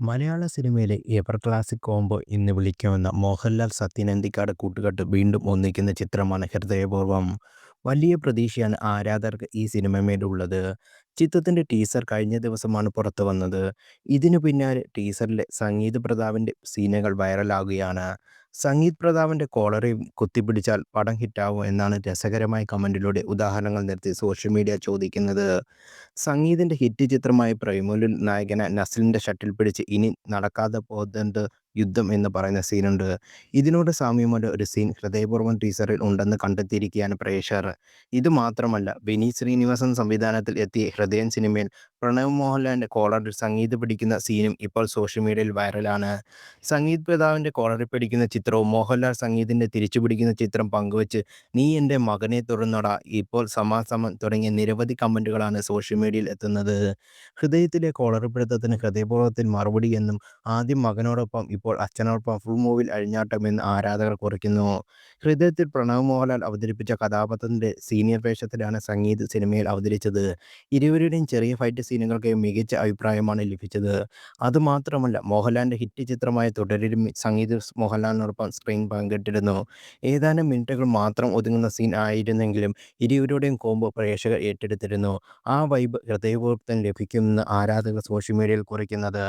മലയാള സിനിമയിലെ ever classic combo എന്ന് വിളിക്കാവുന്ന മോഹൻലാൽ സത്യനന്ദിക്കാട് കൂട്ടുകെട്ട് വീണ്ടും ഒന്നിക്കുന്ന ചിത്രമാണ് ഹൃദയപൂർവം. വലിയ പ്രതീക്ഷയാണ് ആരാധകർക്ക് ഈ സിനിമമേലുള്ളത്. ചിത്രത്തിന്റെ ടീസർ കഴിഞ്ഞ ദിവസമാണ് പുറത്തു വന്നത് ഇതിനു പിന്നാലെ ടീസറിലെ സംഗീത പ്രതാപിന്റെ സീനുകൾ വൈറലാകുകയാണ്. സംഗീത് പ്രതാപന്റെ കോളറയും കുത്തിപ്പിടിച്ചാൽ പടം ഹിറ്റാവും എന്നാണ് രസകരമായ കമന്റിലൂടെ ഉദാഹരണങ്ങൾ നിർത്തി സോഷ്യൽ മീഡിയ ചോദിക്കുന്നത്. സംഗീതിന്റെ ഹിറ്റ് ചിത്രമായ പ്രൈമോലിൽ നായകന നസ്ലിന്റെ ഷട്ടിൽ പിടിച്ച് ഇനി നടക്കാതെ പോതണ്ട് യുദ്ധം എന്ന് പറയുന്ന സീനുണ്ട്. ഇതിനോട് സാമ്യമുള്ള ഒരു സീൻ ഹൃദയപൂർവം ടീസറിൽ ഉണ്ടെന്ന് കണ്ടെത്തിയിരിക്കുകയാണ് പ്രേക്ഷകർ. ഇതുമാത്രമല്ല ബിനി ശ്രീനിവാസൻ സംവിധാനത്തിൽ എത്തിയ ഹൃദയൻ സിനിമയിൽ പ്രണവ് മോഹൻലാലിന്റെ കോളറിൽ സംഗീത പിടിക്കുന്ന സീനും ഇപ്പോൾ സോഷ്യൽ മീഡിയയിൽ വൈറലാണ്. സംഗീത് പിതാവിന്റെ കോളറിൽ പിടിക്കുന്ന ചിത്രവും മോഹൻലാൽ സംഗീതിന്റെ തിരിച്ചുപിടിക്കുന്ന ചിത്രം പങ്കുവച്ച് "നീ എന്റെ മകനെ തുറന്നട ഇപ്പോൾ സമാസമം" തുടങ്ങിയ നിരവധി കമന്റുകളാണ് സോഷ്യൽ മീഡിയയിൽ എത്തുന്നത്. ഹൃദയത്തിലെ കോളറിപ്പിടുത്തത്തിന് ഹൃദയപൂർവത്തിൽ മറുപടി എന്നും ആദ്യം മകനോടൊപ്പം ഇപ്പോൾ അച്ഛനോടൊപ്പം ഫുൾ മൂവിൽ അഴിഞ്ഞാട്ടം എന്ന് ആരാധകർ കുറിക്കുന്നു. ഹൃദയത്തിൽ പ്രണവ് മോഹൻലാൽ അവതരിപ്പിച്ച കഥാപാത്രത്തിന്റെ സീനിയർ വേഷത്തിലാണ് സംഗീത് സിനിമയിൽ അവതരിച്ചത്. ഇരുവരുടെയും ചെറിയ ഫൈറ്റ് സീനുകൾക്ക് മികച്ച അഭിപ്രായമാണ് ലഭിച്ചത്. അതുമാത്രമല്ല മോഹൻലാലിന്റെ ഹിറ്റ് ചിത്രമായ തുടരിലും സംഗീത് മോഹൻലാലിനോടൊപ്പം സ്ക്രീൻ പങ്കിട്ടിരുന്നു. ഏതാനും മിനിറ്റുകൾ മാത്രം ഒതുങ്ങുന്ന സീൻ ആയിരുന്നെങ്കിലും ഇരുവരുടെയും കോമ്പ് പ്രേക്ഷകർ ഏറ്റെടുത്തിരുന്നു. ആ വൈബ് ഹൃദയപൂർവം ലഭിക്കുമെന്ന് ആരാധകർ സോഷ്യൽ മീഡിയയിൽ കുറിക്കുന്നത്.